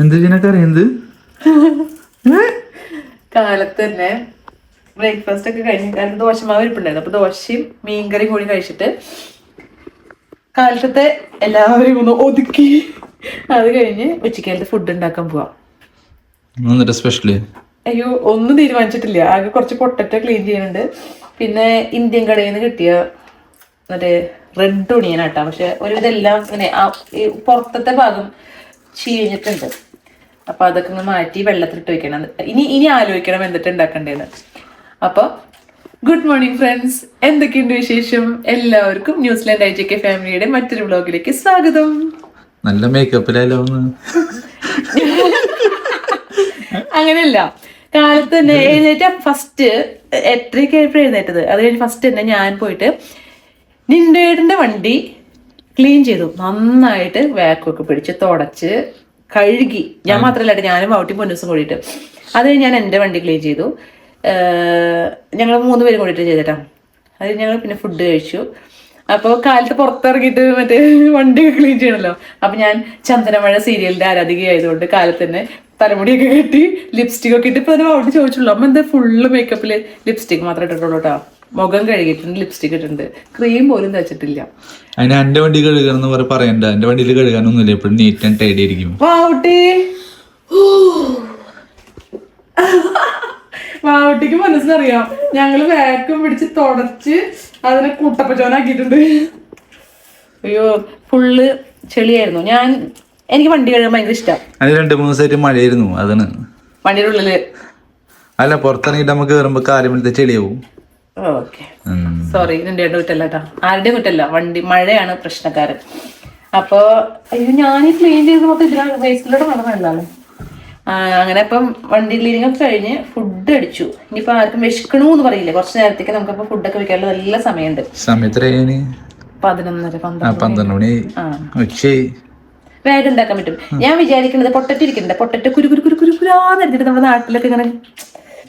എന്ത് ഇതിനൊക്കെ അറിയുന്നത് കാലത്ത് തന്നെ ബ്രേക്ക്ഫാസ്റ്റ് ഒക്കെ കഴിഞ്ഞ് കാരണം ദോശമാവ് ഇരിപ്പുണ്ടായിരുന്നു. അപ്പൊ ദോശയും മീൻകറിയും കൂടി കഴിച്ചിട്ട് കാലത്തെ എല്ലാവരും ഒന്ന് ഒതുക്കി അത് കഴിഞ്ഞ് ഉച്ചക്കാലത്ത് ഫുഡ് ഉണ്ടാക്കാൻ പോവാം. എന്നിട്ട് സ്പെഷ്യലി അയ്യോ ഒന്നും തീരുമാനിച്ചിട്ടില്ല. ആകെ കുറച്ച് പൊട്ടറ്റ ക്ലീൻ ചെയ്യുന്നുണ്ട്. പിന്നെ ഇന്ത്യൻ കടയിൽ നിന്ന് കിട്ടിയ മറ്റേ റെഡ് ഒണിയനാട്ടാ പക്ഷെ ഒരുവിധം എല്ലാം ഇങ്ങനെ പുറത്തത്തെ ഭാഗം ചീഞ്ഞിട്ടുണ്ട്. അപ്പൊ അതൊക്കെ ഒന്ന് മാറ്റി വെള്ളത്തിലിട്ട് വെക്കണം. ഇനി ഇനി ആലോചിക്കണം എന്നിട്ട് ഉണ്ടാക്കണ്ടേന്ന്. അപ്പൊ ഗുഡ് മോർണിംഗ് ഫ്രണ്ട്സ് എന്തൊക്കെയുണ്ട് വിശേഷം? എല്ലാവർക്കും ന്യൂസിലാൻഡ് ഐ ജി കെ ഫാമിലിയുടെ മറ്റൊരു ബ്ലോഗിലേക്ക് സ്വാഗതം. നല്ല മേക്കപ്പിലല്ലോ അങ്ങനെയല്ല. കാലത്ത് തന്നെ എഴുന്നേറ്റ ഫസ്റ്റ് എട്ടരയ്ക്ക് എഴുന്നേറ്റത്. അത് കഴിഞ്ഞ് ഫസ്റ്റ് തന്നെ ഞാൻ പോയിട്ട് നിൻഡേടിന്റെ വണ്ടി ക്ലീൻ ചെയ്തു. നന്നായിട്ട് വാക്കൊക്കെ പിടിച്ച് തുടച്ച് കഴുകി. ഞാൻ മാത്രമല്ല ഞാനും ഔട്ടി പൊന്നൂസും കൂടിയിട്ട്. അത് ഞാൻ എന്റെ വണ്ടി ക്ലീൻ ചെയ്തു. ഞങ്ങൾ മൂന്ന് പേരും കൂടിയിട്ട് ചെയ്തിട്ടാ. അത് ഞങ്ങൾ പിന്നെ ഫുഡ് കഴിച്ചു. അപ്പോൾ കാലത്ത് പുറത്തിറങ്ങിയിട്ട് മറ്റേ വണ്ടി ക്ലീൻ ചെയ്യണമല്ലോ അപ്പൊ ഞാൻ ചന്ദനമഴ സീരിയലിന്റെ ആരാധികയായതുകൊണ്ട് കാലത്ത് തന്നെ തലമുടിയൊക്കെ കെട്ടി ലിപ്സ്റ്റിക് ഒക്കെ ഇട്ട് ഇപ്പൊ അതിന് അവിടെ ചോദിച്ചുള്ളൂ. അമ്മ എന്താ ഫുള്ള് മേക്കപ്പിൽ ലിപ്സ്റ്റിക് മാത്രമേ ഇട്ടിട്ടുള്ളൂ കേട്ടോ മുഖം കഴുകിയിട്ടുണ്ട് ലിപ്സ്റ്റിക് ഇട്ടിട്ടുണ്ട്. ക്രീം പോലും തച്ചിട്ടില്ല അതിന് എന്റെ വണ്ടി കഴുകണം എന്ന് പറ പറയണ്ട. എന്റെ വണ്ടിയിൽ കഴുകാനൊന്നുമില്ല. എപ്പോഴും നീറ്റ് ആൻഡ് ടൈഡി ആയിരിക്കും. വാവുട്ടി. വാവുട്ടിക്ക് മനസ്സിലറിയാം ഞങ്ങൾ വാക്കും പിടിച്ച് തുടച്ച് അതിനെ കൂട്ടപ്പച്ചോനാക്കിയിട്ടുണ്ട്. അയ്യോ ഫുള്ള് ചെളിയായിരുന്നു. ഞാൻ എനിക്ക് വണ്ടി കഴുകാൻ ഭയങ്കര ഇഷ്ടം. അത് രണ്ട് മൂന്ന് ദിവസമായിട്ട് മഴയായിരുന്നു. അതാണ്. വണ്ടിയുടെ ഉള്ളിൽ. അല്ല പുറത്തിറങ്ങിയിട്ട് നമുക്ക് കയറുമ്പോ കാലുമെടുത്ത് ചെളിയാവും. ഓക്കെ സോറി നിന്റെ കുറ്റല്ല കേട്ടോ ആരുടെയും കുറ്റല്ല വണ്ടി മഴയാണ് പ്രശ്നക്കാരൻ. അപ്പൊ അയ്യോ ഞാൻ ക്ലീൻ ചെയ്ത് മൊത്തം ഇതിനാ വേസ്റ്റിലൂടെ നടന്നതാണ് അങ്ങനെ ഇപ്പം വണ്ടി ക്ലീനിങ് ഒക്കെ കഴിഞ്ഞ് ഫുഡ് അടിച്ചു. ഇനിയിപ്പോ ആർക്കും വിശക്കണു എന്ന് പറയില്ലേ? കുറച്ച് നേരത്തേക്ക് നമുക്കപ്പോ ഫുഡൊക്കെ വെക്കാനുള്ള നല്ല സമയമുണ്ട്. സമയത്രയാണ് പതിനൊന്നര പന്ത്രണ്ട് മണി. ഉച്ചയായി. വേഗം ഉണ്ടാക്കാൻ പറ്റും. ഞാൻ വിചാരിക്കുന്നത് പൊട്ടറ്റ് ഇരിക്കുന്നുണ്ട്. പൊട്ടറ്റ് കുരു കുരു കുരു കുരു നമ്മുടെ നാട്ടിലൊക്കെ ഇങ്ങനെ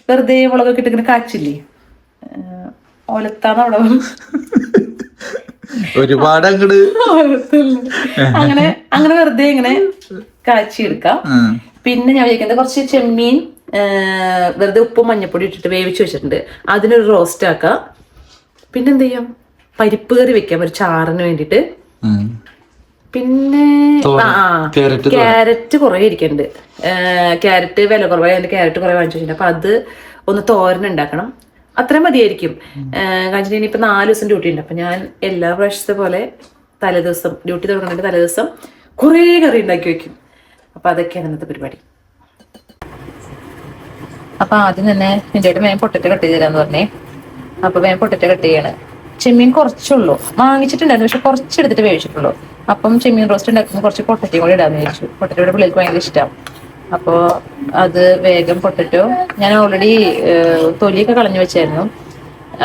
വെറുതെ മുളകൊക്കെ ഇട്ട് ഇങ്ങനെ കാച്ചില്ലേ? ഏഹ് ഒലത്താന്ന് അവിടെ ഒരുപാട് അങ്ങട് അങ്ങനെ അങ്ങനെ വെറുതെ ഇങ്ങനെ കാച്ചി എടുക്കാം. പിന്നെ ഞാൻ വിചാരിക്കുന്നത് കുറച്ച് ചെമ്മീൻ വെറുതെ ഉപ്പും മഞ്ഞപ്പൊടി ഇട്ടിട്ട് വേവിച്ച് വെച്ചിട്ടുണ്ട്. അതിനൊരു റോസ്റ്റ് ആക്കാം. പിന്നെ എന്ത് ചെയ്യാം? പരിപ്പ് കറി വെക്കാം ഒരു ചാറിന് വേണ്ടിട്ട് പിന്നെ ആ ക്യാരറ്റ് കുറെ ഇരിക്കുന്നുണ്ട്. ക്യാരറ്റ് വില കുറവായി ക്യാരറ്റ് കുറെ വാങ്ങിച്ചു വെച്ചിട്ടുണ്ട്. അപ്പൊ അത് ഒന്ന് തോരൻ ഉണ്ടാക്കണം. അത്രയും മതിയായിരിക്കും. കാഞ്ചിനി ഇനിയിപ്പോ നാല് ദിവസം ഡ്യൂട്ടി ഉണ്ട്. അപ്പൊ ഞാൻ എല്ലാ പ്രാവശ്യത്തെ പോലെ തലേദിവസം ഡ്യൂട്ടി തുടങ്ങുന്നുണ്ട് തലേദിവസം കുറേ കറി ഉണ്ടാക്കി വെക്കും. അപ്പൊ അതൊക്കെയാണ് ഇന്നത്തെ പരിപാടി. അപ്പൊ ആദ്യം തന്നെ ഏട്ടൻ വേഗം പൊട്ടറ്റ കട്ട് ചെയ്ത് തരാന്ന് പറഞ്ഞേ. അപ്പൊ വേഗം പൊട്ടറ്റ കട്ട് ചെയ്യാണ്. ചെമ്മീൻ കുറച്ചുള്ളൂ. വാങ്ങിച്ചിട്ടുണ്ടായിരുന്നു പക്ഷെ കുറച്ചെടുത്തിട്ട് വേവിച്ചിട്ടുള്ളൂ. അപ്പം ചെമ്മീൻ റോസ്റ്റ് ഉണ്ടാക്കുമ്പോൾ കുറച്ച് പൊട്ടറ്റയും കൂടി ഇടാന്ന് വിചാരിച്ചു. പൊട്ടറ്റയുടെ പിള്ളേർക്ക് ഭയങ്കര ഇഷ്ടം. അപ്പോൾ അത് വേഗം പൊട്ടറ്റോ ഞാൻ ഓൾറെഡി തൊലിയൊക്കെ കളഞ്ഞു വെച്ചായിരുന്നു.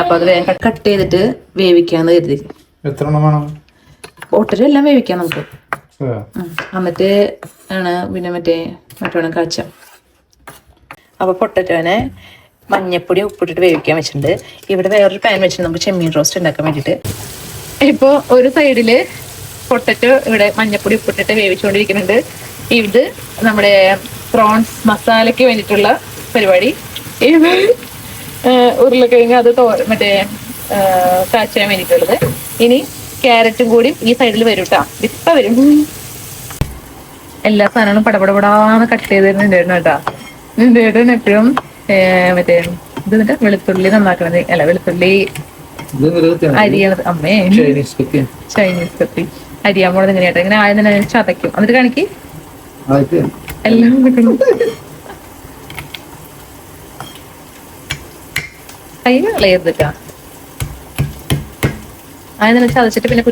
അപ്പൊ അത് വേഗം കട്ട് ചെയ്തിട്ട് വേവിക്കാന്ന് കരുതി. എത്ര പൊട്ടറ്റോ എല്ലാം വേവിക്കാം നമുക്ക്. എന്നിട്ട് ആണ് പിന്നെ മറ്റേ മറ്റോണം കാച്ച. അപ്പൊ പൊട്ടറ്റോനെ മഞ്ഞപ്പൊടി ഉപ്പിട്ടിട്ട് വേവിക്കാൻ വെച്ചിട്ടുണ്ട്. ഇവിടെ വേറൊരു പാൻ വെച്ചിട്ട് നമുക്ക് ചെമ്മീൻ റോസ്റ്റ് ഉണ്ടാക്കാൻ വേണ്ടിയിട്ട്. ഇപ്പോൾ ഒരു സൈഡിൽ പൊട്ടറ്റോ ഇവിടെ മഞ്ഞപ്പൊടി ഉപ്പിട്ടിട്ട് വേവിച്ചുകൊണ്ടിരിക്കുന്നുണ്ട്. ഇത് നമ്മുടെ പ്രോൺസ് മസാലയ്ക്ക് വേണ്ടിയിട്ടുള്ള പരിപാടി. ഇത് ഉരുളക്കിഴങ്ങ് അത് തോ മറ്റേ കാച്ചാൻ വേണ്ടിയിട്ടുള്ളത്. ഇനി ക്യാരറ്റും കൂടി ഈ സൈഡിൽ വരും കേട്ടോ ഇപ്പൊ വരും. എല്ലാ സാധനങ്ങളും പടപടപടാന്ന് കട്ട് ചെയ്ത് തരുന്നുണ്ടായിരുന്നു കേട്ടോ നിന്റെ ഏട്ടൻ എപ്പോഴും മറ്റേ ഇത് എന്നിട്ട് വെളുത്തുള്ളി നന്നാക്കണത്. അല്ല വെളുത്തുള്ളി. അരിയണത്. അമ്മേ. ചൈനീസ് കത്തി. അരിയാൻ പോണത് എങ്ങനെയാട്ടോ ഇങ്ങനെ ആയതിനെ ചതയ്ക്കും. എന്നിട്ട് കാണിക്ക്. എല്ലാം വെക്കണം കൈ കളയരുതിട്ടാ ചതച്ചിട്ട് പിന്നെ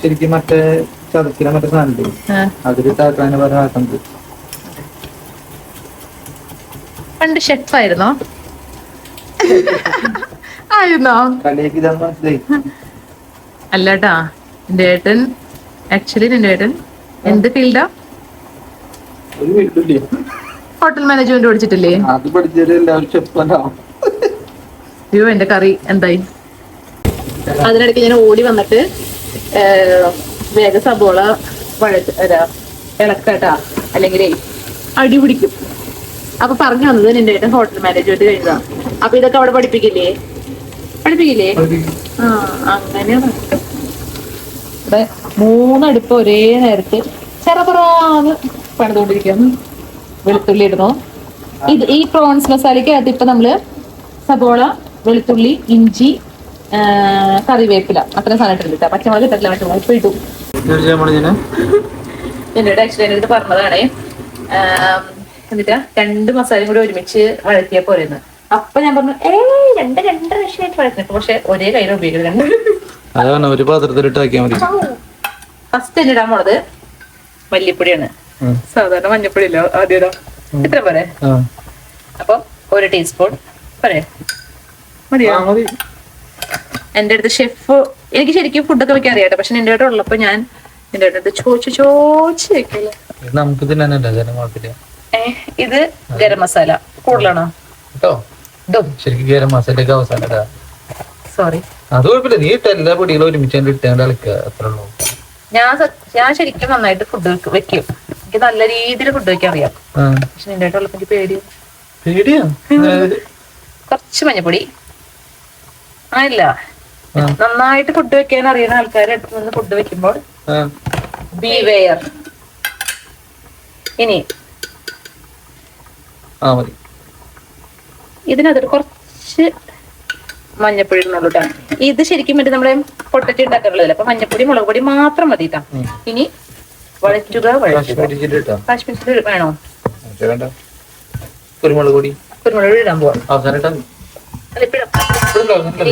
ശരിക്കും മറ്റേ മറ്റേ സാധനം പണ്ട് ഷെഫായിരുന്നോ ആയിരുന്നോ? അല്ലാട്ടാ എന്റെ ഏട്ടൻ ആക്ച്വലി എന്റെ ഏട്ടൻ എന്ത് ഫീൽഡാ ഒരു ഹോട്ടൽ മാനേജ്മെന്റ് പഠിച്ചിട്ടില്ലേ? അത് എല്ലാവരും അയ്യോ എന്റെ കറി എന്തായി? അതിനിടയ്ക്ക് ഞാൻ ഓടി വന്നിട്ട് വേഗ സബോള വഴ ഇളക്കട്ടാ അല്ലെങ്കിലേ അടി പിടിക്കും. അപ്പൊ പറഞ്ഞു വന്നത് നിന്റെ ഏട്ടൻ ഹോട്ടൽ മാനേജ്മെന്റ് കഴിഞ്ഞതാ. അപ്പൊ ഇതൊക്കെ അവിടെ പഠിപ്പിക്കില്ലേ? പഠിപ്പിക്കില്ലേ? ആ അങ്ങനെയാണ്. ഇവിടെ മൂന്നടുപ്പ് ഒരേ നേരത്തെ ചെറുപുറാന്ന് പണിതുകൊണ്ടിരിക്കുന്നു. വെളുത്തുള്ളി ഇടുന്നു ഇത് ഈ പ്രോൺസ് മസാലയ്ക്കകത്ത് ഇപ്പൊ നമ്മൾ സബോള വെളുത്തുള്ളി ഇഞ്ചി കറിവേപ്പില അത്ര സാധനം ഇട്ടിട്ടില്ല. പച്ചമുളക് ഇട്ടില്ല പച്ചമുളക് ഇപ്പൊ ഇട്ടു എന്നോട് ആക്ച്വലി എന്നോട് പറഞ്ഞതാണേ. എന്നിട്ടാ രണ്ട് മസാലയും കൂടി ഒരുമിച്ച് വഴറ്റിയ പോലെ അപ്പൊ ഞാൻ പറഞ്ഞു ഏ രണ്ട് രണ്ട് ലക്ഷമായിട്ട് വഴറ്റിട്ട് പക്ഷെ ഒരേ കയ്യിൽ ഉപയോഗിക്കുന്നുണ്ട് അതാണ് ഒരു പാത്രത്തിലിട്ട് ആക്കിയാൽ മതി ഫസ്റ്റ് എന്നിടാൻ പോണത് മല്ലിപ്പൊടിയാണ്. സാധാരണ മഞ്ഞപ്പൊടി ഇല്ല ആദ്യം ഇടാം ഇത്ര പോരെ. അപ്പൊ ഒരു ടീസ്പൂൺ. പോരെ? മതിയോ? എന്റെ അടുത്ത് ഷെഫ് എനിക്ക് ശരിക്കും ഫുഡൊക്കെ വെക്കാൻ അറിയാട്ടോ. പക്ഷെ നിന്റെ അടുത്ത് ഉള്ളപ്പോ ഞാൻ നിന്റെ അടുത്ത് ചോദിച്ചു ചോദിച്ചു വെക്കില്ല. ഇത് നമുക്ക് തിന്നാനല്ല? ഇത് ഗരം മസാല. കൂടുതലാണോ? കേട്ടോ? ശരിക്കും ഗരം മസാലയൊക്കെ അവസാനം ഇടാ. സോറി അത് കുഴപ്പമില്ല. നീ ഇട്ട എല്ലാ പൊടികളും ഒരുമിച്ച് ഇട്ടാണ്ട് കളിക്കുക അത്ര ഉള്ളൂ. ഞാൻ ഞാൻ ശരിക്കും നന്നായിട്ട് ഫുഡ് വെക്കും. എനിക്ക് നല്ല രീതിയിൽ ഫുഡ് വെക്കാൻ അറിയാം. പക്ഷെ നിന്റെ അടുത്ത് ഉള്ളപ്പോ എനിക്ക് പേടി പേടിയാ? കുറച്ച് മഞ്ഞപ്പൊടി. ആ ഇല്ല. നന്നായിട്ട് ഫുഡ് വെക്കാൻ അറിയുന്ന ആൾക്കാരെ അടുത്ത് നിന്ന് ഫുഡ് വെക്കുമ്പോൾ ആ. ബി വെയർ ഇനി ഇതിനകത്തൊരു കുറച്ച് മഞ്ഞപ്പൊടി ഇടുന്നുള്ളൂ. ഇത് ശരിക്കും മറ്റേ നമ്മുടെ പൊട്ടറ്റി ഉണ്ടാക്കാനുള്ളതല്ല അപ്പൊ മഞ്ഞപ്പൊടി മുളക് പൊടി മാത്രം മതി. ഇനി വഴറ്റുക വഴറ്റുക കാശ്മീരി ചില്ലി ഇട്ടാ കാശ്മീർ ചില്ലി വേണോ? പക്ഷെ വേണ്ട. കുരുമുളക് പൊടി. കുരുമുളക് പൊടി ഇടാൻ പോവാം. അവസാനം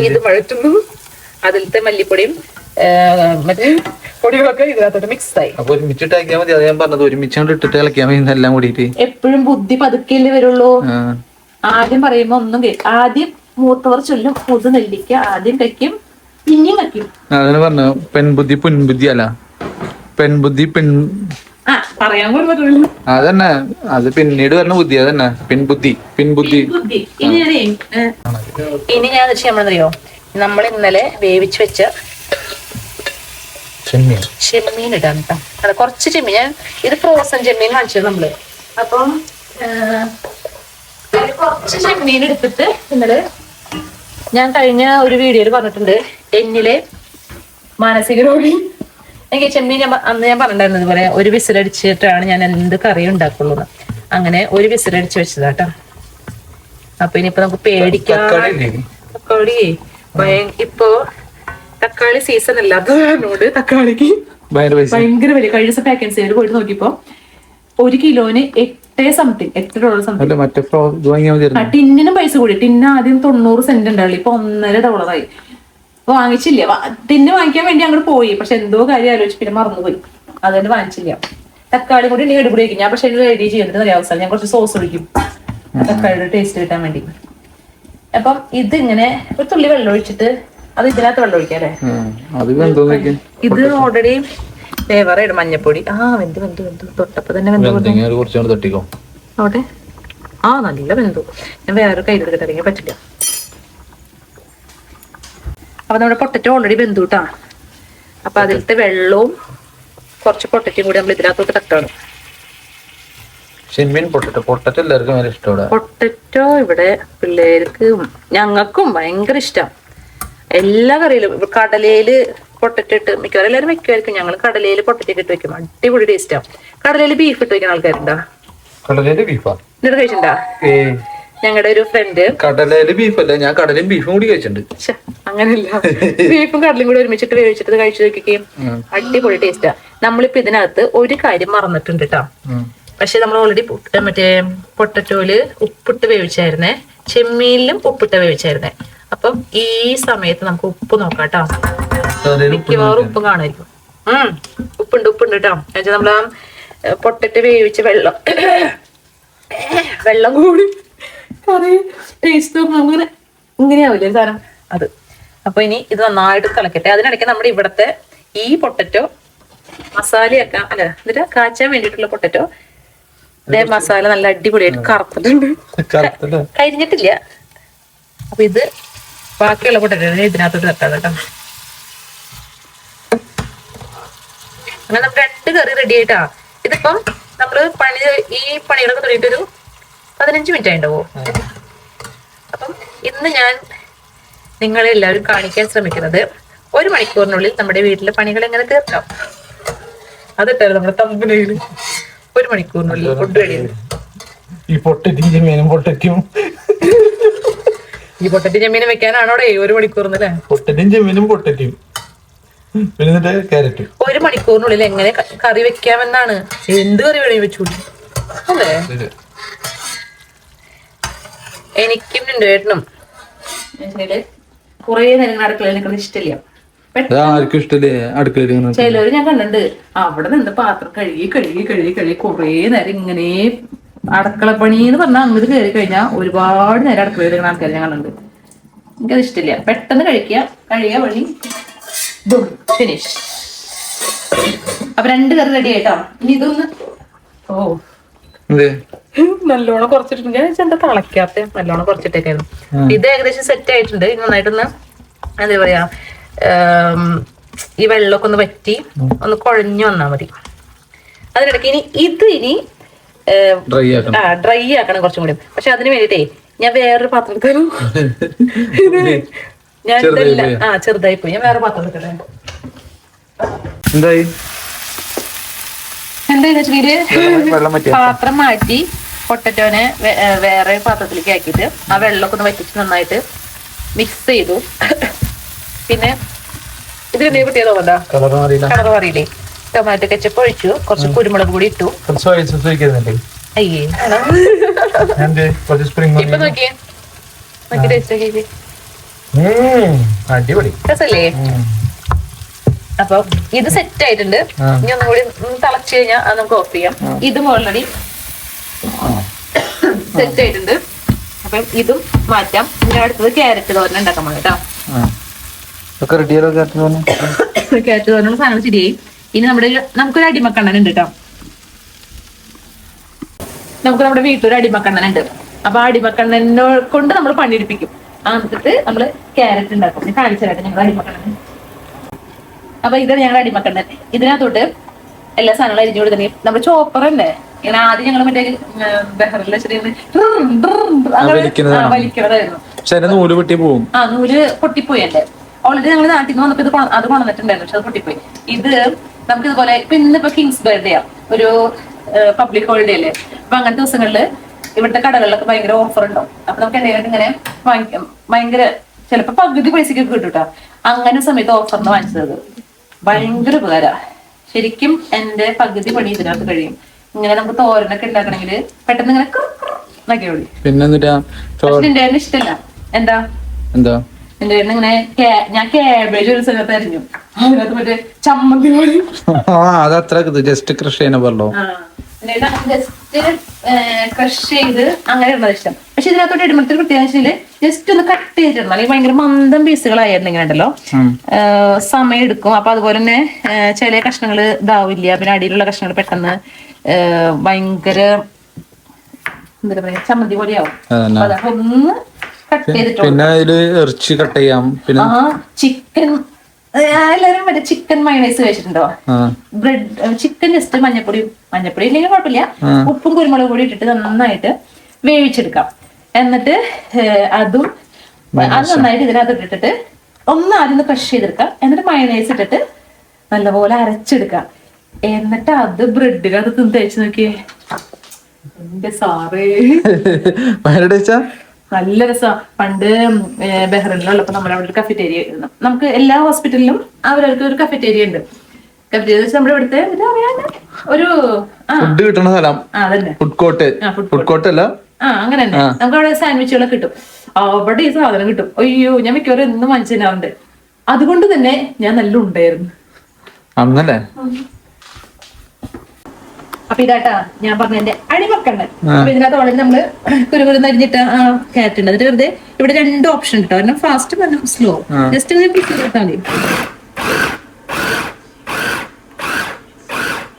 ഇത് വഴറ്റുന്നു. അതിലത്തെ മല്ലിപ്പൊടിയും ആ, മറ്റേ പൊടികളൊക്കെ ഇതിനകത്തോട്ട് മിക്സ് ആയി. അപ്പൊ ഒരുമിച്ചിട്ട് ആക്കിയാൽ മതി. അത് ഞാൻ പറഞ്ഞത് ഒരുമിച്ചാണ്ട് ഇട്ടിട്ട് ഇളക്കിയാൽ മതി എല്ലാം കൂടിയിട്ട്. എപ്പോഴും ബുദ്ധി പതുക്കെയല്ലേ വരുള്ളൂ. ആദ്യം പറയുമ്പോ ഒന്നും ആദ്യം മൂത്തവർ ചൊല്ലും. പുതു നെല്ലിക്ക ആദ്യം കഴിക്കും പിന്നെയും കഴിക്കും പറഞ്ഞു പെൺബുദ്ധി പുൻബുദ്ധിയല്ല അല്ല. പെൺബുദ്ധി പെൺ പറയാൻ പോലും അതന്നെ. അത് പിന്നീട് വരുന്ന ബുദ്ധി അതന്നെ. പിൻബുദ്ധി പിൻബുദ്ധി ബുദ്ധി ഇനി ഞാനേ ഏ, ഇനി ഞാൻ ചെയ്യാമെന്നറിയോ നമ്മൾ ഇന്നലെ വേവിച്ച് വെച്ച ചെമ്മീൻ. ചെമ്മീൻ ഇടാൻ കേട്ടോ. അത് കുറച്ച് ചെമ്മീൻ. ഞാൻ ഇത് ഫ്രോസൺ ചെമ്മീൻ വാങ്ങിച്ചത് നമ്മൾ. അപ്പം കുറച്ച് ചെമ്മീൻ എടുത്തിട്ട് ഇന്നലെ ഞാൻ കഴിഞ്ഞ ഒരു വീഡിയോയിൽ പറഞ്ഞിട്ടുണ്ട്. എന്നിലെ മാനസിക രോഗി. എനിക്ക് ചെമ്മീൻ അന്ന് ഞാൻ പറഞ്ഞിട്ടുണ്ടായിരുന്നു ഇതുപോലെ ഒരു വിസിലടിച്ചിട്ടാണ് ഞാൻ എന്ത് കറി ഉണ്ടാക്കുള്ളൂ അങ്ങനെ ഒരു വിസിലടിച്ച് വെച്ചതാട്ടോ. അപ്പൊ ഇനിയിപ്പോ നമുക്ക് പേടിക്കാം തക്കാളി ഇപ്പോ തക്കാളി സീസൺ അല്ലാത്തതിനോട് തക്കാളിക്ക് ഭയങ്കര വലിയ കഴിഞ്ഞ ദിവസം പാക്കൻ സേവിൽ പോയിട്ട് നോക്കിയപ്പോ ഒരു കിലോന് എട്ടേ സംതിങ് എട്ട് ഡോളർ സംതിങ് ടിന്നിനും പൈസ കൂടി. ടിന്ന് ആദ്യം തൊണ്ണൂറ് സെന്റ് ഉണ്ടാവുള്ളൂ ഇപ്പൊ ഒന്നര ഡോളറായി വാങ്ങിച്ചില്ല. ടിന്ന് വാങ്ങിക്കാൻ വേണ്ടി അങ്ങോട്ട് പോയി. പക്ഷെ എന്തോ കാര്യം ആലോചിച്ച് പിന്നെ മറന്നുപോയി. അതുകൊണ്ട് വാങ്ങിച്ചില്ല. തക്കാളി കൂടി ഉണ്ടെങ്കിൽ എടുപ്പ് കഴിക്കും ഞാൻ പക്ഷെ റെഡി ചെയ്യുന്നുണ്ട് അറിയാം അവസാനം ഞാൻ കുറച്ച് സോസ് ഒഴിക്കും. തക്കാളിയുടെ ടേസ്റ്റ് കിട്ടാൻ വേണ്ടി. അപ്പം ഇതിങ്ങനെ ഒരു തുള്ളി വെള്ളം ഒഴിച്ചിട്ട് അത് ഇതിനകത്ത് വെള്ളം ഒഴിക്കാം അല്ലേ? ഉം. അത് എന്തോന്നൊക്കെ ഇത് ഓൾറെഡി വേറെ ഇടും മഞ്ഞപ്പൊടി. ആ വെന്ത് വെന്ത് വെന്ത്. തൊട്ടപ്പോ തന്നെ വെന്ത് അവിടെ. ആ നല്ല വെന്തു. ഞാൻ വേറെ കയ്യിലെടുത്തിട്ട് പറ്റില്ല. അപ്പൊ നമ്മുടെ പൊട്ടറ്റോ ഓൾറെഡി വെന്തു അപ്പൊ അതിലത്തെ വെള്ളവും കുറച്ച് പൊട്ടറ്റയും കൂടി നമ്മൾ ഇതിനകത്തോട്ട് തട്ടാണ് ചെമ്മീൻ പൊട്ടറ്റോ. പൊട്ടറ്റോ എല്ലാവർക്കും ഭയങ്കര ഇഷ്ടമാണ്. പൊട്ടറ്റോ ഇവിടെ പിള്ളേർക്ക് ഞങ്ങൾക്കും ഭയങ്കര ഇഷ്ടം. എല്ലാ കറിയിലും കടലയിൽ പൊട്ടറ്റോ ഇട്ട് മിക്കവാറും എല്ലാവരും വെക്കുമായിരിക്കും. ഞങ്ങൾ കടലയിൽ പൊട്ടറ്റോ ഇട്ട് വെക്കും. അടിപൊളി ടേസ്റ്റാ കടലയിൽ ബീഫ് ഇട്ട് വെക്കുന്ന ആൾക്കാരുണ്ടോ? കടലയിൽ ബീഫാ എന്നിട്ട് കഴിച്ചിട്ടുണ്ടാ? ഞങ്ങളുടെ ഒരു ഫ്രണ്ട് കടലയിൽ അല്ല ഞാൻ കടലയും ബീഫും കൂടി കഴിച്ചിട്ടുണ്ട്. അങ്ങനെയല്ല. ബീഫും കടലും കൂടി ഒരുമിച്ചിട്ട് വേവിച്ചിട്ട് കഴിച്ചു നോക്കിക്കുകയും അടിപൊളി ടേസ്റ്റാ നമ്മളിപ്പോ ഇതിനകത്ത് ഒരു കാര്യം മറന്നിട്ടുണ്ട് കേട്ടോ. പക്ഷെ നമ്മൾ ഓൾറെഡി മറ്റേ പൊട്ടറ്റോയിൽ ഉപ്പിട്ട് വേവിച്ചായിരുന്നേ. ചെമ്മീനിലും ഉപ്പിട്ട് വേവിച്ചായിരുന്നേ. അപ്പം ഈ സമയത്ത് നമുക്ക് ഉപ്പ് നോക്കാം കേട്ടോ മിക്കവാറും ഉപ്പ് കാണുമായിരിക്കും. ഉം ഉപ്പുണ്ട് ഉപ്പുണ്ട് കേട്ടോ എന്നുവെച്ചാൽ നമ്മൾ ആ പൊട്ടറ്റ് വേവിച്ച വെള്ളം. വെള്ളം കൂടി കറി ടേസ്റ്റ് ഇങ്ങനെയാവില്ലേ സാധനം? അത്. അപ്പൊ ഇനി ഇത് നന്നായിട്ട് തിളക്കട്ടെ. അതിനിടയ്ക്ക് നമ്മുടെ ഇവിടത്തെ ഈ പൊട്ടറ്റോ മസാലയൊക്കെ അല്ല എന്നിട്ട് കാച്ചാൻ വേണ്ടിയിട്ടുള്ള പൊട്ടറ്റോ ഇതേ മസാല നല്ല അടിപൊളിയായിട്ട് കറുത്തിട്ടുണ്ട്. കരിഞ്ഞിട്ടില്ല. അപ്പൊ ഇത് ബാക്കിയുള്ള പൊട്ടറ്റോ ഇതിനകത്തോട്ട് തട്ടാം കേട്ടോ. അങ്ങനെ നമ്മുടെ രണ്ട് കറി റെഡി ആയിട്ടാ. ഇതിപ്പം നമ്മൾ പണി ഈ പണികളൊക്കെ തുടങ്ങിയിട്ടൊരു പതിനഞ്ച് മിനിറ്റ് ആയിണ്ടാവോ അപ്പം ഇന്ന് ഞാൻ നിങ്ങളെ എല്ലാവരും കാണിക്കാൻ ശ്രമിക്കുന്നത് ഒരു മണിക്കൂറിനുള്ളിൽ നമ്മുടെ വീട്ടിലെ പണികൾ എങ്ങനെ തീർക്കാം? അതിട്ടായിരുന്നു നമ്മുടെ തമ്പനയിൽ ഒരു മണിക്കൂറിനുള്ളിൽ ഫുഡ് റെഡി ഈ പൊട്ടറ്റും ചെമ്മീനും പൊട്ടറ്റും. ഈ പൊട്ടറ്റി ചെമ്മീനും വെക്കാനാണോ ഒരു മണിക്കൂറിനല്ലേ പൊട്ടറ്റും ചെമ്മീനും പൊട്ടറ്റും. പിന്നെ എന്നിട്ട് ക്യാരറ്റ്. ഒരു മണിക്കൂറിനുള്ളിൽ എങ്ങനെ കറി വെക്കാമെന്നാണ്. എന്ത് കറി വേണമെങ്കിൽ വെച്ചു അല്ലേ? എനിക്കും രണ്ടുപേട്ടനും കുറേ നേരം അടുക്കളയിൽ നിൽക്കുന്നത് ഇഷ്ടമില്ല. ആർക്കും അടുക്കളയിൽ ചിലവര് ഞാൻ കണ്ടിട്ടുണ്ട്. അവിടെ നിന്ന് പാത്രം കഴുകി കഴുകി കഴുകി കഴുകി കുറേ നേരം ഇങ്ങനെ അടുക്കള പണി എന്ന് പറഞ്ഞാൽ അങ്ങോട്ട് കയറി കഴിഞ്ഞാൽ ഒരുപാട് നേരം അടുക്കളയിൽ ഇരിക്കുന്ന ആൾക്കാർ ഞാൻ കണ്ടിട്ടുണ്ട്. എനിക്കത് ഇഷ്ടമില്ല. പെട്ടെന്ന് കഴിക്കുക. കഴുകിയ വഴി ഫിനിഷ് അപ്പൊ രണ്ട് കറി റെഡി ആയിട്ടോ? ഇനി ഇതൊന്ന് ഓ. നല്ലോണം കുറച്ചിട്ടുണ്ട്. ഞാൻ എന്താ തളയ്ക്കാത്ത? നല്ലോണം കുറച്ചിട്ടേക്കായിരുന്നു. ഇത് ഏകദേശം സെറ്റ് ആയിട്ടുണ്ട്. നന്നായിട്ടൊന്ന് എന്താ പറയാ ഈ വെള്ളമൊക്കെ ഒന്ന് വറ്റി ഒന്ന് കുഴഞ്ഞു വന്നാ മതി. അതിനിടയ്ക്ക് ഇനി ഇത് ഇനി ഡ്രൈ ആക്കണം. ആ ഡ്രൈ ആക്കണം കുറച്ചും കൂടി. പക്ഷെ അതിന് വേണ്ടിട്ടേ ഞാൻ വേറൊരു പാത്രം എടുത്തു ഞാൻ ഇതല്ല. ആ ചെറുതായി പോയി. ഞാൻ വേറെ പാത്രം എടുക്കട്ടെ എന്തായി? എന്താ പാത്രം മാറ്റി. പൊട്ടറ്റോനെ വേറെ പാത്രത്തിലേക്ക് ആക്കിയിട്ട് ആ വെള്ളമൊക്കെ ഒന്ന് വറ്റിച്ച് നന്നായിട്ട് മിക്സ് ചെയ്തു. പിന്നെ ഇത് നീ കിട്ടിയതോ കളർ മാറിയില്ലേ. ടൊമാറ്റോ കെച്ചപ്പ് ഒഴിച്ചു. കുറച്ച് കുരുമുളക് കൂടി ഇട്ടു. അയ്യേ. ഇപ്പൊ നോക്കിയേ. ടേസ്റ്റ് അടിപൊളി. രസല്ലേ? അപ്പൊ ഇത് സെറ്റ് ആയിട്ടുണ്ട്. ഇനി ഒന്നും കൂടി തിളച്ച് കഴിഞ്ഞാൽ നമുക്ക് ഓഫ് ചെയ്യാം. ഇതും ഓൾറെഡി സെറ്റ് ആയിട്ടുണ്ട് അപ്പം ഇതും മാറ്റാം. ഇനി അടുത്തത് ക്യാരറ്റ് തോരൻ ഉണ്ടാക്കാൻ പോകാം കേട്ടോ. ക്യാരറ്റ് തോരൻ ക്യാരറ്റ് തോരനുള്ള സാധനം ശരിയായി ഇനി നമ്മുടെ നമുക്കൊരു അടിമക്കണ്ണൻ ഉണ്ട് കേട്ടോ. നമുക്ക് നമ്മുടെ വീട്ടിലൊരു അടിമക്കണ്ണൻ ഉണ്ട്. അപ്പൊ ആ അടിമക്കണ്ണനെ കൊണ്ട് നമ്മൾ പണിയെടുപ്പിക്കും. എന്നിട്ട് നമ്മൾ ക്യാരറ്റ് ഉണ്ടാക്കും. കാണിച്ചതായിട്ട് കാണിച്ചു ഞങ്ങൾ അടിമക്കണ്ണൻ അപ്പൊ ഇതാണ് ഞങ്ങളുടെ അടിമക്കണ്ണൻ. ഇതിനകത്തോട്ട് എല്ലാ സാധനങ്ങളും അരിഞ്ഞു കൊടുത്തിട്ടുണ്ടെങ്കിൽ നമ്മുടെ ചോപ്പർ തന്നെ ഇങ്ങനെ ആദ്യം ഞങ്ങൾ മറ്റേ ബഹറിൽ വെച്ചിട്ട്. വലിക്കണതായിരുന്നു പക്ഷെ നൂൽ പൊട്ടി പോകും. ആ നൂൽ പൊട്ടിപ്പോയി എന്റെ ഓൾറെഡി ഞങ്ങൾ നാട്ടിൽ നിന്ന് വന്നപ്പോ ഇത് അത് കൊണ്ടുവന്നിട്ടുണ്ടായിരുന്നു പക്ഷെ അത് പൊട്ടിപ്പോയി. ഇത് നമുക്ക് ഇതുപോലെ ഇപ്പൊ ഇന്നിപ്പോ കിങ്സ് ബർത്ത്ഡേ ആ ഒരു പബ്ലിക് ഹോളിഡേ അല്ലേ? അപ്പൊ അങ്ങനത്തെ ദിവസങ്ങളിൽ ഇവിടുത്തെ കടകളിലൊക്കെ ഭയങ്കര ഓഫർ ഉണ്ടാവും. അപ്പൊ നമുക്ക് എന്തെങ്കിലും ഇങ്ങനെ ഭയങ്കര ചിലപ്പോ പകുതി പൈസക്ക് കിട്ടും അങ്ങനെ സമയത്ത് ഓഫറിന് വാങ്ങിച്ചത് ഭയങ്കര ഉപകാര. ശരിക്കും എന്റെ പകുതി പണി ഇതിനകത്ത് കഴിയും. ഇങ്ങനെ നമുക്ക് തോരനൊക്കെ ഉണ്ടാക്കണമെങ്കിൽ പെട്ടെന്ന് ഇങ്ങനെ മതി. പിന്നെ ഇഷ്ടമല്ല എന്താ? എന്താ? എന്റെ ഇങ്ങനെ ഞാൻ കാബേജ് ഒരു സ്ഥലത്ത് അരിഞ്ഞു. അതിനകത്ത് മറ്റേ ചമ്മന്തി പോലെ. ജസ്റ്റ് കൃഷി ചെയ്യുന്ന പറഞ്ഞോ ജസ്റ്റ് ക്രഷ് ചെയ്ത് അങ്ങനെ ഇഷ്ടം. പക്ഷെ ഇതിനകത്തോട്ട് ഇടുമ്പോഴത്തെ പ്രത്യേകിച്ച് ജസ്റ്റ് ഒന്ന് കട്ട് ചെയ്തിടണം അല്ലെങ്കിൽ ഭയങ്കര മന്ദം പീസുകളായിരുന്നു ഇങ്ങനെ ഉണ്ടല്ലോ. സമയം എടുക്കും. അപ്പൊ അതുപോലെ തന്നെ ചില കഷ്ണങ്ങൾ ഇതാവില്ല. പിന്നെ അടിയിലുള്ള കഷ്ണങ്ങൾ പെട്ടെന്ന് ഭയങ്കര എന്താ പറയാ ചമ്മന്തി അതന്നെ. അതൊക്കെ ഒന്ന് കട്ട് ചെയ്തിട്ട് പിന്നെ അതിൽ ഇറച്ചി കട്ട് ചെയ്യാം. പിന്നെ ആ ചിക്കൻ എല്ലാരും മറ്റേ ചിക്കൻ മയണൈസ് കഴിച്ചിട്ടുണ്ടോ? ബ്രെഡ് ചിക്കൻ ജസ്റ്റ് മഞ്ഞപ്പൊടി മഞ്ഞപ്പൊടി ഇല്ലെങ്കിൽ കുഴപ്പമില്ല. ഉപ്പും കുരുമുളക് പൊടി ഇട്ടിട്ട് നന്നായിട്ട് വേവിച്ചെടുക്കാം. എന്നിട്ട് അതും അത് നന്നായിട്ട് ഇതിനകത്ത് ഇട്ടിട്ട് ഒന്ന് ആദ്യം ക്രഷ് ചെയ്തെടുക്കാം. എന്നിട്ട് മയണൈസ് ഇട്ടിട്ട് നല്ലപോലെ അരച്ചെടുക്കാം. എന്നിട്ട് അത് ബ്രെഡിനകത്ത് തിന്ന് തേച്ച് നോക്കിയേ. എന്റെ സാറേ. നല്ല രസാ. പണ്ട് ബഹ്റിനിലുള്ളപ്പോ നമ്മുടെ അവിടെ ഒരു കഫറ്റേരിയ ആയിരുന്നു. നമുക്ക് എല്ലാ ഹോസ്പിറ്റലിലും അവരവർക്ക് ഒരു കഫറ്റേരിയ ഉണ്ട്. കഫറ്റേരിയ വെച്ചാൽ നമ്മുടെ ഇവിടുത്തെ ഒരു ഫുഡ് കിട്ടുന്ന സ്ഥലം. ഫുഡ് കോർട്ട് ഫുഡ് കോർട്ട് അല്ല? ആ അങ്ങനെ തന്നെ. നമുക്ക് അവിടെ സാൻഡ്വിച്ചുകളൊക്കെ കിട്ടും. അവിടെ ഈ സാധനം കിട്ടും. അയ്യോ ഞാൻ മിക്കവാറും എന്നും മനസ്സിലാവുന്നുണ്ട് അതുകൊണ്ട് തന്നെ ഞാൻ നല്ല ഉണ്ടായിരുന്നു. അന്നല്ലേ അപ്പൊ ഇതാട്ടാ ഞാൻ പറഞ്ഞ എന്റെ അടിമക്കണ്ണൻ അപ്പൊ ഇതിനകത്ത് വളരെ നമ്മൾ കുരുകുരു അരിഞ്ഞിട്ട് ആ ക്യാരറ്റ് ഉണ്ട് അതിന്റെ വെറുതെ ഇവിടെ രണ്ട് ഓപ്ഷൻ കിട്ടും ഒരെണ്ണം ഫാസ്റ്റ് ഒരെണ്ണം സ്ലോ ജസ്റ്റ് ഇങ്ങനെ പിക്ക് ചെയ്താൽ മതി.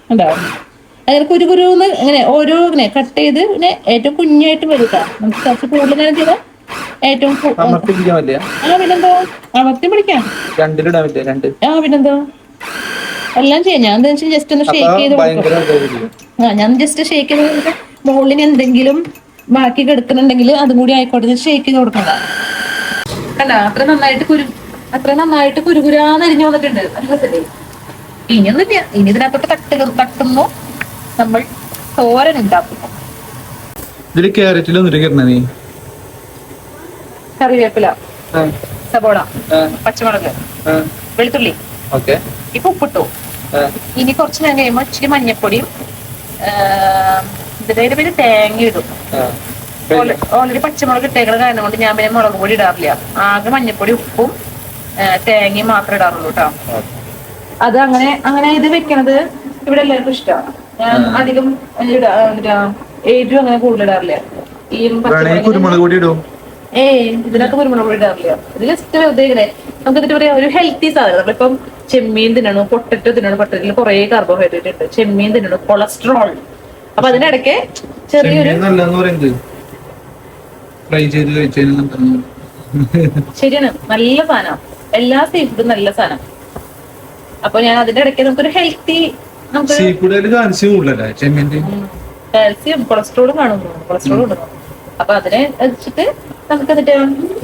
ഉണ്ടാവും അങ്ങനെ കുരു കുരുന്ന് ഇങ്ങനെ ഓരോ ഇങ്ങനെ കട്ട് ചെയ്ത് പിന്നെ ഏറ്റവും കുഞ്ഞായിട്ട് വരുത്താം നമുക്ക് കുറച്ച് കൂടുതൽ നേരം ചെയ്താൽ ഏറ്റവും ആ പിന്നെന്തോ? അമർത്തി പിടിക്കാം ആ പിന്നെന്തോ? എല്ലാം ചെയ്യാം. ഞാൻ എന്താ വെച്ചാൽ ജസ്റ്റ് ഒന്ന് ഷേക്ക് ചെയ്ത് കൊടുക്കും. ആ ഞാൻ ജസ്റ്റ് ഷേക്ക് ചെയ്ത് മുകളിൽ എന്തെങ്കിലും ബാക്കി കിടക്കുന്നുണ്ടെങ്കിൽ അതും കൂടി ആയിക്കോട്ടെ ഷേക്ക് ചെയ്ത് കൊടുക്കണ്ട. കണ്ട അത്ര നന്നായിട്ട് കുരു അത്ര നന്നായിട്ട് കുരുകുരാന്ന് അരിഞ്ഞു വന്നിട്ടുണ്ട്. രസല്ലേ? ഇനിയൊന്നുമില്ല ഇനി ഇതിനകത്തോട്ട് തട്ട് തട്ടുന്നു. നമ്മൾ തോരൻ ഉണ്ടാക്കും. ഇതിൽ ക്യാരറ്റിലൊന്നും കിട്ടണ കറിവേപ്പില സബോള പച്ചമുളക് വെളുത്തുള്ളി. ഓക്കെ. ഇപ്പൊ ഉപ്പിട്ടു. ഇനി കുറച്ച് നേരം കഴിയുമ്പോൾ ഇച്ചിരി മഞ്ഞപ്പൊടിയും ഇതിന്റെ പേര് തേങ്ങ ഇടും. ഓൾറെഡി പച്ചമുളക് ഇട്ടേക്കുന്ന കാരണം കൊണ്ട് ഞാൻ പിന്നെ മുളക് പൊടി ഇടാറില്ല. ആകെ മഞ്ഞപ്പൊടി ഉപ്പും തേങ്ങയും മാത്രം ഇടാറുള്ളൂ കേട്ടോ അത് അങ്ങനെ അങ്ങനെ ഇത് വെക്കണത് ഇവിടെ എല്ലാവർക്കും ഇഷ്ടമാണ് ഞാൻ അധികം ഏറ്റവും അങ്ങനെ കൂടുതൽ ഇടാറില്ല. ഈ കുരുമുളക് പൊടി ഇടും. ഏയ് ഇതിനൊക്കെ കുരുമുളക് പൊടി ഇടാറില്ല. ഇത് ജസ്റ്റ് വെറുതെ ഇങ്ങനെ നമുക്ക് എന്നിട്ട് പറയാം ഒരു ഹെൽത്തി സാധനം. നമ്മളിപ്പം ചെമ്മീൻ തിന്നണം പൊട്ടറ്റോ തിന്നണം പൊട്ടറ്റിൽ കുറെ കാർബോഹൈഡ്രേറ്റ് ഉണ്ട്. ചെമ്മീൻ തിന്നണം കൊളസ്ട്രോൾ അപ്പൊ അതിനിടയ്ക്ക് ചെറിയൊരു ശരിയാണ്. നല്ല സാധനം. എല്ലാ സീ ഫുഡും നല്ല സാധനം. അപ്പൊ ഞാൻ അതിന്റെ ഇടയ്ക്ക് നമുക്കൊരു ഹെൽത്തി കാൽസ്യം കൊളസ്ട്രോളും കാണും. കൊളസ്ട്രോളും ഉണ്ടെന്നു അപ്പൊ അതിനെ വെച്ചിട്ട് നമുക്ക് എന്നിട്ട്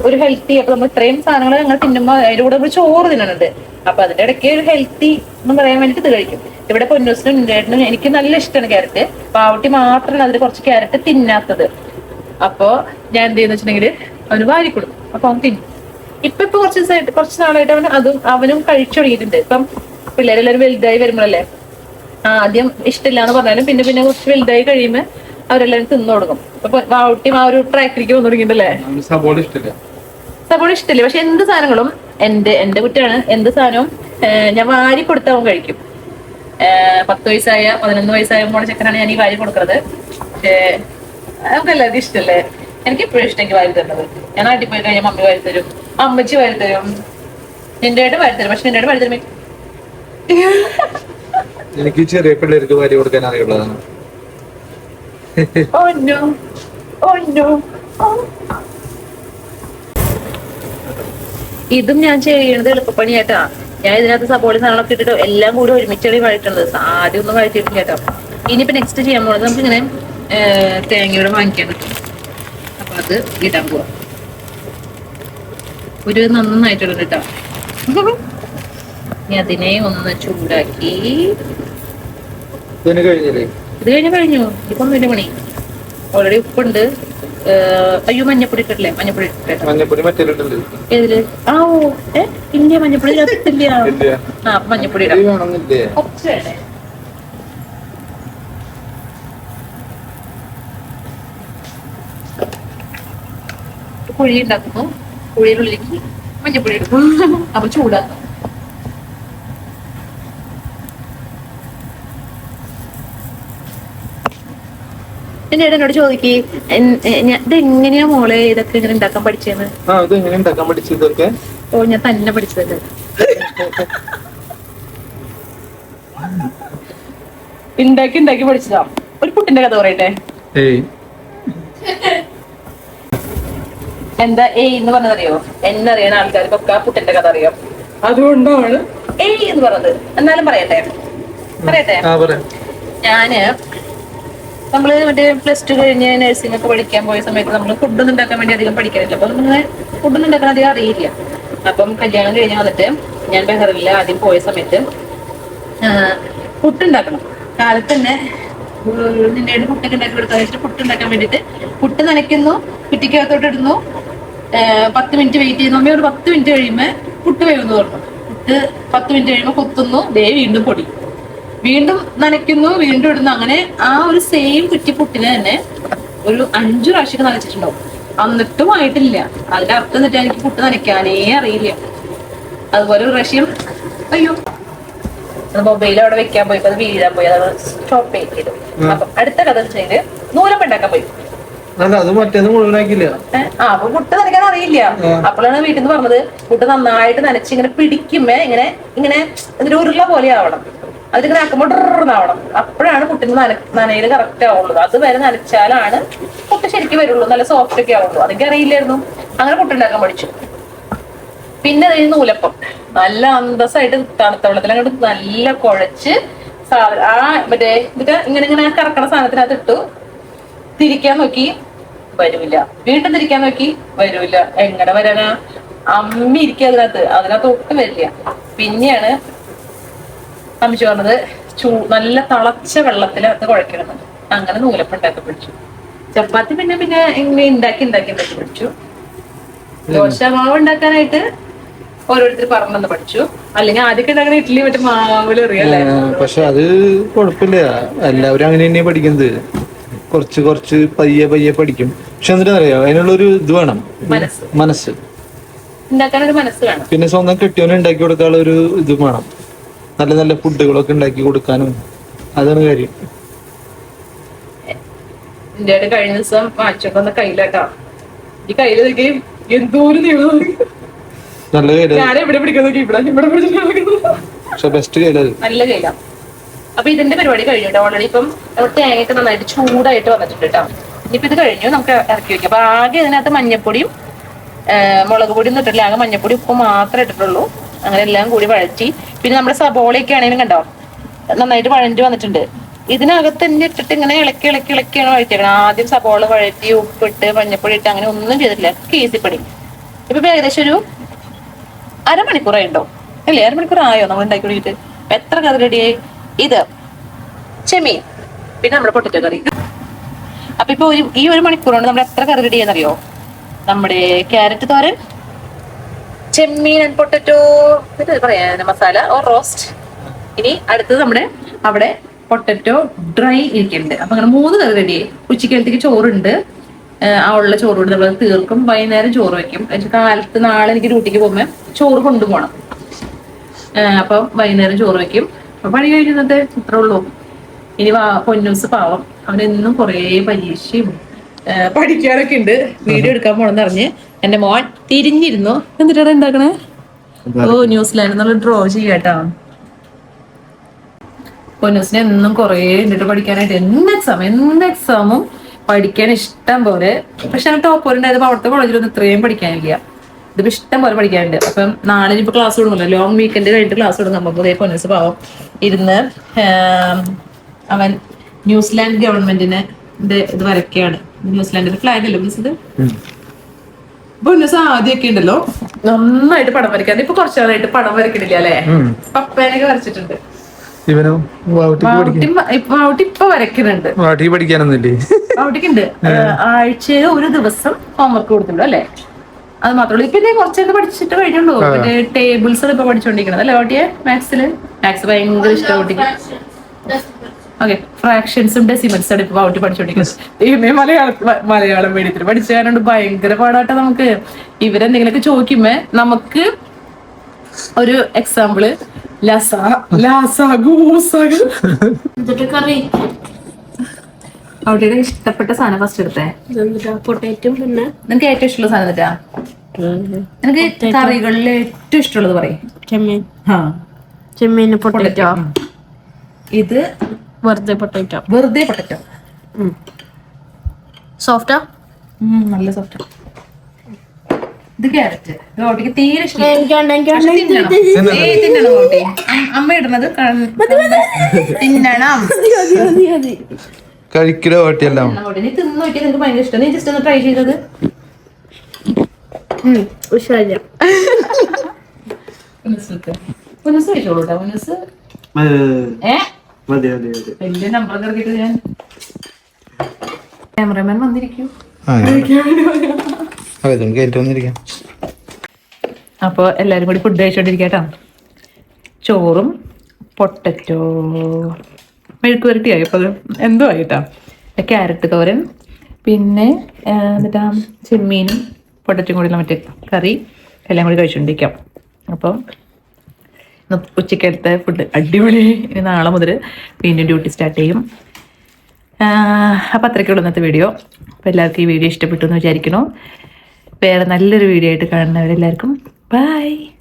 ഒരു ഹെൽത്തി അപ്പൊ നമ്മൾ ഇത്രയും സാധനങ്ങൾ ഞങ്ങൾ തിന്നുമ്പോൾ അതിന്റെ കൂടെ നമ്മൾ ചോറ് തിന്നുന്നുണ്ട് അപ്പൊ അതിന്റെ ഇടയ്ക്ക് ഒരു ഹെൽത്തി എന്ന് പറയാൻ വേണ്ടിട്ട് ഇത് കഴിക്കും. ഇവിടെ പൊന്നൂസിനും ഇണ്ടേട്ടനും എനിക്ക് നല്ല ഇഷ്ടമാണ് ക്യാരറ്റ്. പാവട്ടി മാത്രമാണ് അതിൽ കുറച്ച് ക്യാരറ്റ് തിന്നാത്തത്. അപ്പോ ഞാൻ എന്ത് ചെയ്യുന്ന വെച്ചിട്ടുണ്ടെങ്കിൽ അവന് വാരി കൊടുക്കും. അപ്പൊ അവൻ തിന്നും. ഇപ്പൊ ഇപ്പൊ കുറച്ച് ദിവസമായിട്ട് കുറച്ച് നാളായിട്ട് അവൻ അതും അവനും കഴിച്ചു തുടങ്ങിയിട്ടുണ്ട്. ഇപ്പം പിള്ളേരെല്ലാവരും വലുതായി വരുമ്പോഴല്ലേ? ആദ്യം ഇഷ്ടമില്ല എന്ന് പറഞ്ഞാലും പിന്നെ പിന്നെ കുറച്ച് വലുതായി കഴിയുമ്പോൾ അവരെല്ലാവരും തിന്നു തുടങ്ങും. അപ്പൊ വാവട്ടിയും ആ ഒരു ട്രാക്കിലേക്ക് വന്നു തുടങ്ങിയിട്ടല്ലേ? സബോള ഇഷ്ടമില്ല പക്ഷെ എന്ത് സാധനങ്ങളും എന്റെ എന്റെ കുറ്റാണ് എന്ത് സാധനവും ഞാൻ വാരി കൊടുത്തവൻ കഴിക്കും പത്ത് വയസ്സായ പതിനൊന്ന് വയസ്സായ മോളെ ചെക്കനാണ് ഞാൻ ഈ വാരി കൊടുക്കുന്നത് പക്ഷേ നമുക്ക് എല്ലാവർക്കും ഇഷ്ടമല്ലേ എനിക്ക് എപ്പോഴും ഇഷ്ടം എനിക്ക് വാരി തരുന്നത് ഞാൻ നാട്ടിൽ പോയി കഴിഞ്ഞാൽ മമ്മി വാരി തരും അമ്മച്ചി വാരി തരും നിന്റെ ആയിട്ട് വാരി തരും പക്ഷെ നിന്റെ ആയിട്ട് വാരി തരും എനിക്ക് ചെറിയ പിള്ളേർക്ക് വാരി കൊടുക്കാൻ അറിയുള്ളതാണ് Oh no. Oh no. Oh. ഇതും ഞാൻ ചെയ്യുന്നത് എളുപ്പപ്പണിയായിട്ടാ ഞാൻ ഇതിനകത്ത് സപ്പോർട്ട് സാധനങ്ങളൊക്കെ ഇട്ടിട്ട് എല്ലാം കൂടി ഒരുമിച്ചാണ് വഴറ്റുന്നത്. ആദ്യം ഒന്നും വഴറ്റിയിട്ടില്ല കേട്ടോ ഇനിയിപ്പോ നെക്സ്റ്റ് ചെയ്യാൻ പോകുന്നത് നമുക്ക് ഇങ്ങനെ തേങ്ങയോടെ വാങ്ങിക്കാൻ കിട്ടും. അപ്പൊ അത് ഇടാൻ പോവാം. ഒരു നന്നായിട്ടുണ്ട് കേട്ടോ. ഇനി അതിനെ ഒന്ന് ചൂടാക്കി. ഇത് കഴിഞ്ഞ കഴിഞ്ഞു. ഇപ്പൊ പണി. ഓൾറെഡി ഉപ്പുണ്ട്. അയ്യോ മഞ്ഞപ്പൊടി ഇട്ടിട്ടില്ലേ? മഞ്ഞപ്പൊടി മഞ്ഞപ്പൊടി ഏതിൽ? ആ ഓ ഏ ഇല്ല മഞ്ഞപ്പൊടി ഇല്ല ആ മഞ്ഞപ്പൊടി കുഴി ഉണ്ടാക്കുന്നു കുഴിയിലുള്ളിലേക്ക് മഞ്ഞപ്പൊടി ഇടും. അപ്പൊ ചൂടാക്കും. എന്റെ ഏട്ടൻ എന്നോട് ചോദിക്ക് ഇത് എങ്ങനെയാ മോളെ ഇതൊക്കെ ഇങ്ങനെ ഉണ്ടാക്കാൻ പഠിച്ചതെന്ന് ആ ഇത് എങ്ങനെ ഉണ്ടാക്കാൻ പഠിച്ചതൊക്കെ ഓ ഞാൻ തന്നെ പഠിച്ചതല്ലേ ഉണ്ടാക്കി ഉണ്ടാക്കി പഠിച്ചതാ. ഒരു പുട്ടിന്റെ കഥ പറയട്ടെ? എന്താ ഏയ് എന്ന് പറഞ്ഞതറിയോ? എന്നറിയണ ആൾക്കാർക്കൊക്കെ ആ പുട്ടിന്റെ കഥ അറിയാം? അതുകൊണ്ടാണ്. ഏയ് എന്ന് പറഞ്ഞത്. എന്നാലും പറയട്ടെ? പറയട്ടെ? ആ പറയാം ഞാൻ നമ്മൾ മറ്റേ പ്ലസ് ടു കഴിഞ്ഞ് നഴ്സിംഗ് ഒക്കെ പഠിക്കാൻ പോയ സമയത്ത് നമ്മൾ ഫുഡൊന്നും ഉണ്ടാക്കാൻ വേണ്ടി അധികം പഠിക്കാനില്ല അപ്പൊ നമുക്ക് ഫുഡൊന്നും ഉണ്ടാക്കാൻ അധികം അറിയില്ല. അപ്പം കല്യാണം കഴിഞ്ഞ് വന്നിട്ട് ഞാൻ ബഹറിൽ ആദ്യം പോയ സമയത്ത് പുട്ടുണ്ടാക്കണം കാലത്ത് തന്നെ നിന്റെ പുട്ടൊക്കെ ഉണ്ടാക്കി കൊടുക്കാൻ വെച്ചിട്ട് പുട്ടുണ്ടാക്കാൻ വേണ്ടിയിട്ട് പുട്ട് നനയ്ക്കുന്നു കുറ്റിക്കകത്തോട്ട് ഇടുന്നു. പത്ത് മിനിറ്റ് വെയിറ്റ് ചെയ്യുന്നു. അമ്മ ഒരു പത്ത് മിനിറ്റ് കഴിയുമ്പോൾ പുട്ട് വേവുന്നു പറഞ്ഞു പുട്ട് പത്ത് മിനിറ്റ് കഴിയുമ്പോൾ കുത്തുന്നു. ദേ വീണ്ടും പൊടി. വീണ്ടും നനയ്ക്കുന്നു വീണ്ടും ഇടുന്നു. അങ്ങനെ ആ ഒരു സെയിം കുറ്റി പുട്ടിന് തന്നെ ഒരു അഞ്ചു പ്രാവശ്യം നനച്ചിട്ടുണ്ടാവും. എന്നിട്ടും ആയിട്ടില്ല. അതിന്റെ അർത്ഥം എന്നിട്ട് എനിക്ക് പുട്ട് നനയ്ക്കാനേ അറിയില്ല. അതുപോലെ ഒരു പ്രാവശ്യം അയ്യോ മൊബൈൽ അവിടെ വെക്കാൻ പോയി അത് വീഴാൻ പോയി. അത് സ്റ്റോപ്പ് ചെയ്തു അപ്പൊ അടുത്ത കഥ ചെയ്ത് നൂലം ഉണ്ടാക്കാൻ പോയി. അല്ല അത് മറ്റേത് മുഴുവനാക്കില്ല ആ അപ്പൊ പുട്ട് നനയ്ക്കാൻ അറിയില്ല. അപ്പോഴാണ് വീട്ടിൽ നിന്ന് പറഞ്ഞത് പുട്ട് നന്നായിട്ട് നനച്ച് ഇങ്ങനെ പിടിക്കുമ്പോ ഇങ്ങനെ ഇങ്ങനെ ഇതിന്റെ ഉരുള പോലെ ആവണം. അതിങ്ങനെ ഡ്രാവണം അപ്പോഴാണ് പുട്ടിന് നന നനയിൽ കറക്റ്റ് ആവുള്ളൂ അത് വരെ നനച്ചാലാണ് പുട്ട് ശരിക്കും വരുള്ളൂ. നല്ല സോഫ്റ്റ് ഒക്കെ ആവുള്ളൂ. അതൊക്കെ അറിയില്ലായിരുന്നു. അങ്ങനെ പുട്ടുണ്ടാക്കാൻ പഠിച്ചു. പിന്നെ അതിന് നൂലപ്പം. നല്ല അന്തസ്സായിട്ട് തണുത്ത വെള്ളത്തിൽ അങ്ങോട്ട് നല്ല കുഴച്ച് സാധനം ആ മറ്റേ എന്നിട്ട് ഇങ്ങനെ ഇങ്ങനെ കറക്കണ സാധനത്തിനകത്ത് ഇട്ടു. തിരിക്കാൻ നോക്കി വരൂല. വീണ്ടും തിരിക്കാൻ നോക്കി വരൂല. എങ്ങനെ വരാനാ? അമ്മി ഇരിക്കുക അതിനകത്ത്. അതിനകത്ത് ഒട്ടും വരില്ല. പിന്നെയാണ് അമ്മച്ചി പറഞ്ഞത് ചൂ നല്ല തിളച്ച അത് കുഴക്കണം. അങ്ങനെ നൂലപ്പുണ്ടാക്കി പിടിച്ചു. ചപ്പാത്തി പിന്നെ പിന്നെ ഇങ്ങനെ ഉണ്ടാക്കി ഉണ്ടാക്കി ഉണ്ടാക്കി പിടിച്ചു. ദോശ മാവ് ഉണ്ടാക്കാനായിട്ട് ഓരോരുത്തർ പറഞ്ഞെന്ന് പഠിച്ചു. അല്ലെങ്കിൽ ആദ്യമൊക്കെ ഉണ്ടാക്കുന്ന ഇഡ്ഡലി മറ്റേ മാവിൽ പക്ഷെ അത് കുഴപ്പമില്ല എല്ലാവരും അങ്ങനെ തന്നെയാ പഠിക്കുന്നത്. കുറച്ച് കുറച്ച് പയ്യെ പയ്യെ പഠിക്കും. പക്ഷെ എന്നിട്ട് അറിയാം അതിനുള്ളൊരു ഇത് വേണം. മനസ്സ്. മനസ്സ്. ഉണ്ടാക്കാനൊരു മനസ്സ് വേണം. പിന്നെ സ്വന്തം കെട്ടിയോനെ ഉണ്ടാക്കി കൊടുക്കാനുള്ള ഒരു ഇത് വേണം. നല്ല നല്ല ഫുഡുകളൊക്കെ ഉണ്ടാക്കി കൊടുക്കാനും അതാണ് കാര്യം. ഇന്ത്യയുടെ കഴിഞ്ഞ ദിവസം വാങ്ങിച്ചോണ്ട് വന്ന കയ്യിലാട്ടാ. ഈ കയ്യിൽ നോക്കി എന്തോരം നീളം. നല്ല കാര്യം ഞാൻ എവിടെ പിടിക്കാൻ നോക്കി? ഇവിടെ ഇവിടെ പിടിച്ചിട്ട് നടക്കുന്നു. പക്ഷെ ബെസ്റ്റ് കാര്യം അത് നല്ല കയ്യില. അപ്പൊ ഇതിന്റെ പരിപാടി കഴിഞ്ഞു കേട്ടോ ഓൾറെഡി ഇപ്പം തേങ്ങയൊക്കെ നന്നായിട്ട് ചൂടായിട്ട് വന്നിട്ടുണ്ട് കേട്ടോ ഇനിയിപ്പോ ഇത് കഴിഞ്ഞു നമുക്ക് ഇറക്കി വെക്കാം. അപ്പൊ ആകെ ഇതിനകത്ത് മഞ്ഞപ്പൊടിയും മുളക് പൊടിയും ഇട്ടിട്ടില്ല. ആകെ മഞ്ഞപ്പൊടി ഉപ്പ് മാത്രമേ ഇട്ടിട്ടുള്ളൂ. അങ്ങനെ എല്ലാം കൂടി വഴറ്റി. പിന്നെ നമ്മുടെ സബോളയൊക്കെ ആണെങ്കിലും കണ്ടോ? നന്നായിട്ട് വഴണ്ടി വന്നിട്ടുണ്ട്. ഇതിനകത്ത് തന്നെ ഇട്ടിട്ട് ഇങ്ങനെ ഇളക്കി ഇളക്കി ഇളക്കിയാണ് വഴറ്റിയത് ആദ്യം സബോള വഴറ്റി ഉപ്പിട്ട് മഞ്ഞപ്പൊടി ഇട്ട് അങ്ങനെ ഒന്നും ചെയ്തിട്ടില്ല. ഇപ്പൊ ഇപ്പൊ ഏകദേശം ഒരു അരമണിക്കൂറായി ഉണ്ടോ അല്ലേ? അരമണിക്കൂർ ആയോ നമ്മൾ ഉണ്ടാക്കി കൊടുത്തിട്ട് എത്ര കറി റെഡിയായി ഇത് ചെമ്മീൻ. പിന്നെ നമ്മുടെ പൊട്ടറ്റോ കറി. അപ്പൊ ഇപ്പൊ ഈ ഒരു മണിക്കൂർ കൊണ്ട് നമ്മൾ എത്ര കറി റെഡി ചെയ്യുന്നറിയോ? നമ്മുടെ carrot thoran Chemmeen and potato പറയാ മസാല ഓർ റോസ്റ്റ് ഇനി അടുത്തത് നമ്മുടെ അവിടെ പൊട്ടറ്റോ ഡ്രൈ ഇരിക്കുന്നുണ്ട്. അപ്പൊ അങ്ങനെ മൂന്ന് കറി റെഡി ഉച്ചക്കലത്തേക്ക് ചോറുണ്ട്. ആ ഉള്ള ചോറ് കൊണ്ട് നമ്മൾ തീർക്കും. വൈകുന്നേരം ചോറ് വെക്കും. കാലത്ത് നാളെ എനിക്ക് ഡ്യൂട്ടിക്ക് പോകുമ്പോൾ ചോറ് കൊണ്ടുപോകണം അപ്പൊ വൈകുന്നേരം ചോറ് വെക്കും. അപ്പൊ പണി കഴിക്കുന്നത് ഇത്രേ ഉള്ളൂ. ഇനി പൊന്നൂസ് പാവം. അവനെന്നും കുറേ പരീക്ഷയും പഠിക്കാനൊക്കെ ഉണ്ട്. വീഡിയോ എടുക്കാൻ പോണെന്ന് അറിഞ്ഞ് എന്റെ മോൻ തിരിഞ്ഞിരുന്നു. എന്നിട്ടാണ് ഉണ്ടാക്കണേ ഓ ന്യൂസിലാൻഡ് എന്നുള്ള ഡ്രോ ചെയ്യാട്ടോ. പൊന്നൂസിന് എന്നും കുറേ ഉണ്ടിട്ട് പഠിക്കാനായിട്ട് എന്ത് എക്സാം എന്ത് എക്സാമും പഠിക്കാൻ ഇഷ്ടം പോലെ. പക്ഷെ അവൻ ടോപ്പ് ഉണ്ടായപ്പോൾ അവിടുത്തെ കോളേജിലൊന്നും ഇത്രയും പഠിക്കാനില്ല. ഇതിപ്പോ ഇഷ്ടം പോലെ പഠിക്കാനുണ്ട്. അപ്പം നാളെ ഇപ്പൊ ക്ലാസ് തുടങ്ങുമല്ലോ. ലോങ് വീക്കെൻഡ് കഴിഞ്ഞിട്ട് ക്ലാസ് തുടങ്ങും. അപ്പോൾ ഇതേ പൊന്നൂസ് പാവം ഇരുന്ന് അവൻ ന്യൂസിലാൻഡ് ഗവൺമെന്റിന് ഇത് ഇത് വരയ്ക്കുകയാണ്. ന്യൂസിലാൻഡിന്റെ ഫ്ലാഗ് അല്ലേ മിസ് ഇത്? ആദ്യമൊക്കെ ഉണ്ടല്ലോ. നന്നായിട്ട് പടം വരയ്ക്കാൻ ഇപ്പൊ കുറച്ചു നാളായിട്ട് പടം വരയ്ക്കണില്ല അല്ലേ? പപ്പേനൊക്കെ വരച്ചിട്ടുണ്ട്. ഇവനോ? ഇപ്പൊ വരയ്ക്കുന്നുണ്ട്. പഠിക്കാനൊന്നുമില്ലേ? വാവുട്ടിക്കുണ്ട്. ആഴ്ചയിൽ ഒരു ദിവസം ഹോംവർക്ക് കൊടുത്തുള്ളൂ അല്ലേ? അത് മാത്രമല്ല ഇപ്പൊ കുറച്ചൊക്കെ പഠിച്ചിട്ട് കഴിഞ്ഞുള്ളൂ. മറ്റേ ടേബിൾസ് ഇപ്പൊ പഠിച്ചോണ്ടിരിക്കണത് അല്ലേ ഓട്ടിയെ മാത്സിൽ മാത്സ് ഭയങ്കര ഇഷ്ടം വാട്ടിക്ക് ഓക്കെ ഫ്രാക്ഷൻസും ഡെസിമൽസും ആണ് ഇപ്പൊ വാട്ടി പഠിച്ചോണ്ടിരിക്കുന്നത്. ദൈവമേ മലയാളം മലയാളം മീഡിയത്തിൽ പഠിച്ചാലുണ്ട് ഭയങ്കര പാടാട്ടെ നമുക്ക്. ഇവരെന്തെങ്കിലുമൊക്കെ ചോദിക്കുമ്പോ നമുക്ക് ഒരു എക്സാമ്പിൾ ലസ ലാസ ഗൂസ എന്നിട്ട് കറി? അവിടെ ഇഷ്ടപ്പെട്ട സാധനം ഫസ്റ്റ് എടുത്തേ. പൊട്ടേറ്റും പിന്നെ? നിനക്ക് ഏറ്റവും ഇഷ്ടമുള്ള സാധനം എന്നിട്ടാ നിനക്ക് കറികളിൽ ഏറ്റവും ഇഷ്ടമുള്ളത് പറയും. ചെമ്മീൻ. ചെമ്മീൻ ചെമ്മീന് പൊട്ടേറ്റോ? ഇത് വെറുതെ പൊട്ടേറ്റോ വെറുതെ പൊട്ടറ്റോ സോഫ്റ്റാ നല്ല സോഫ്റ്റാ ഇത് ക്യാരറ്റ് ഇത് ഓട്ടിക്ക് തീരെ അമ്മ ഇടുന്നത് തിന്നണം കഴിക്കലോ തിന്നു നിനക്ക് ഭയങ്കര ഇഷ്ടം നീ ജസ്റ്റ് ഒന്ന് ട്രൈ ചെയ്തത് ഏ എല്ലാരും മതി മതി. വലിയ നമ്പർ ഇറക്കിയിട്ട് ഞാൻ ക്യാമറമാൻ വന്നിരിക്കൂ. അതെ കയറ്റി വന്നിരിക്കാം. അപ്പോൾ എല്ലാവരും കൂടി ഫുഡ് കഴിച്ചോണ്ടിരിക്കട്ടോ ചോറും പൊട്ടറ്റോ. മെഴുക്ക് വരട്ടിയായി അപ്പോൾ എന്തോ ആയിട്ടാ? ക്യാരറ്റ് തോരൻ പിന്നെ എന്നിട്ടാ ചെമ്മീനും പൊട്ടറ്റും കൂടി മറ്റേ കറി എല്ലാം കൂടി കഴിച്ചുകൊണ്ടിരിക്കാം അപ്പം ഇന്ന് ഉച്ചക്കലത്തെ ഫുഡ് അടിപൊളി. ഇനി നാളെ മുതൽ വീണ്ടും ഡ്യൂട്ടി സ്റ്റാർട്ട് ചെയ്യും. അപ്പം അത്രയ്ക്കുള്ള ഇന്നത്തെ വീഡിയോ അപ്പോൾ എല്ലാവർക്കും ഈ വീഡിയോ ഇഷ്ടപ്പെട്ടു എന്ന് വിചാരിക്കണോ വേറെ നല്ലൊരു വീഡിയോ ആയിട്ട് കാണുന്നവരെല്ലാവർക്കും ബൈ